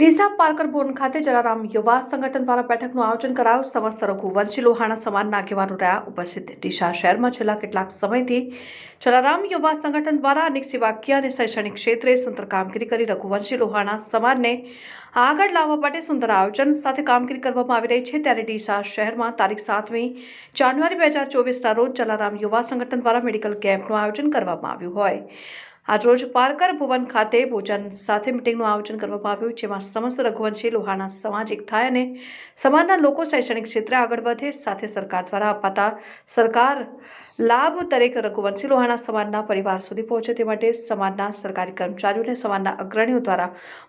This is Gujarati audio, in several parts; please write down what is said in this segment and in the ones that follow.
ડીસા પાર્કર બોર્ન ખાતે જલારામ યુવા સંગઠન દ્વારા બેઠકનું આયોજન કરાયું. સમસ્ત રઘુવંશી લોહાણા સમાજના આગેવાનો રહ્યા ઉપસ્થિત. ડીસા શહેરમાં છેલ્લા કેટલાક સમયથી જલારામ યુવા સંગઠન દ્વારા અનેક સેવાકીય અને શૈક્ષણિક ક્ષેત્રે સુંદર કામગીરી કરી રઘુવંશી લોહાણા સમાજને આગળ લાવવા માટે સુંદર આયોજન સાથે કામગીરી કરવામાં આવી રહી છે. ત્યારે ડીસા શહેરમાં તારીખ સાતમી જાન્યુઆરી બે હજાર ચોવીસના રોજ જલારામ યુવા સંગઠન દ્વારા મેડિકલ કેમ્પનું આયોજન કરવામાં આવ્યું હોય. આજરોજ પારકર ભુવન ખાતે ભોજન સાથે મિટિંગનું આયોજન કરવામાં આવ્યું, જેમાં સમસ્ત રઘુવંશી, લોહાણા સમાજ એક થાય અને સમાજના લોકો શૈક્ષણિક ક્ષેત્રે આગળ વધે. સાથે સરકાર દ્વારા અપાતા સરકાર લાભ દરેક રઘુવંશી, લોહાણા સમાજના પરિવાર સુધી પહોંચે તે માટે સમાજના સરકારી કર્મચારીઓને સમાજના અગ્રણીઓ દ્વારા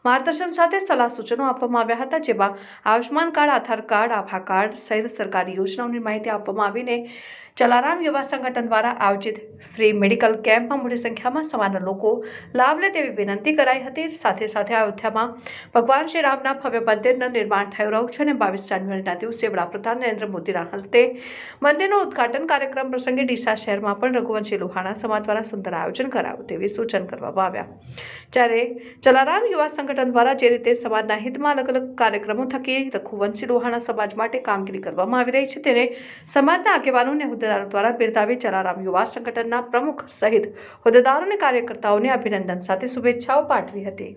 માર્ગદર્શન સાથે સલાહ સૂચનો આપવામાં આવ્યા હતા, જેમાં Ayushman card, Aadhaar card, Abha card સહિત સરકારી યોજનાઓની માહિતી આપવામાં આવીને જલારામ યુવા સંગઠન દ્વારા આયોજિત ફ્રી મેડિકલ કેમ્પમાં મોટી સંખ્યામાં સમાજના લોકો લાભ લે તેવી વિનંતી કરાઈ હતી. સાથે સાથે અયોધ્યામાં ભગવાન શ્રી રામના ભવ્ય મંદિરનું નિર્માણ થઈ રહ્યું છે અને બાવીસ જાન્યુઆરીના દિવસે વડાપ્રધાન નરેન્દ્ર મોદીના હસ્તે મંદિરનું ઉદ્ઘાટન કાર્યક્રમ પ્રસંગે ડીસા શહેરમાં પણ રઘુવંશી લોહાણા સમાજ દ્વારા સુંદર આયોજન કરાયું તેવી સૂચન કરવામાં આવ્યા. જ્યારે જલારામ યુવા સંગઠન દ્વારા જે રીતે સમાજના હિતમાં અલગ અલગ કાર્યક્રમો થકી રઘુવંશી લોહાણા સમાજ માટે કામગીરી કરવામાં આવી રહી છે, તેને સમાજના આગેવાનો અને હોદ્દેદારો દ્વારા બિરદાવી જલારામ યુવા સંગઠનના પ્રમુખ સહિત હોદ્દેદારો અને કાર્યકર્તાઓને અભિનંદન સાથે શુભેચ્છાઓ પાઠવી હતી.